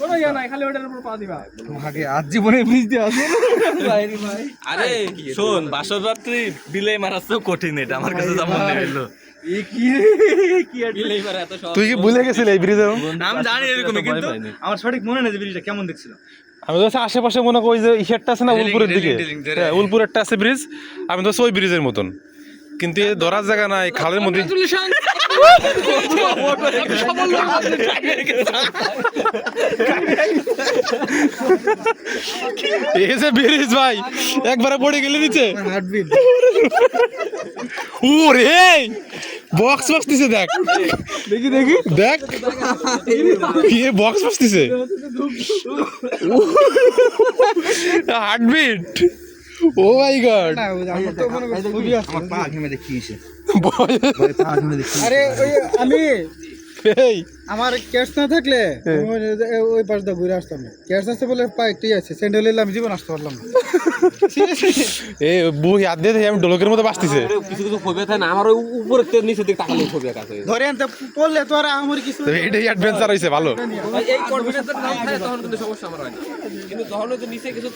কোনো ইয়া নাই খালি ওটার উপর পা দিবা। আগে আজ জীবনে ব্রিজ দিয়ে আরে শোন বাসর রাত্রি বিলে মারার তো কঠিন এটা আমার কাছে যা মনে হইল। বিলে মারা এত সহজ। তুই কি ভুলে গেছিলি এই ব্রিজে আমি জানি এরকম কিন্তু আমার সঠিক মনে নেই যে ব্রিজটা কেমন দেখছিল আমি তো আশেপাশে মনে করি যে ইসেরটা আছে না উলপুরের দিকে। হ্যাঁ উলপুরেরটা আছে ব্রিজ আমি তো ওই ব্রিজের মতন। কিন্তু ধরার জায়গা নাই খালের মধ্যে এই যে ব্রিজ ভাই। একবারে পড়ে গেলে নিচে। ও রে বক্স বাজতেছে দেখ। দেখি দেখি। দেখ। কি বক্স বাজতেছে হার্টবিট ও মাই গড মনে আমার পা ঘেমে দেখিয়েছে আরে ওই আমি আমার ক্যাশ না থাকলে ওই- পাশ দিয়ে ঘুরে আসতাম। না ক্যাশ আছে বলে পাই ঠিক আছে স্যান্ডেল এলে আমি জীবন আসতে পারলাম না। এ বুই হাত দিয়ে আমি ডলকের মতো বাজতেছে। কিছু কিছু ফোবিয়া থাকে না? আমার ওই উপরের থেকে নিচের দিকে তাকালে ফোবিয়া কাছে ধরে আনতে পড়লে তো আর আমার কিছু তো এটাই অ্যাডভেন্সার হয়েছে ভালো। এই কনফিডেন্সের নাম থাকে তখন কিন্তু সমস্যা আমার হয় না। কিন্তু যখন যে নিচে কিছু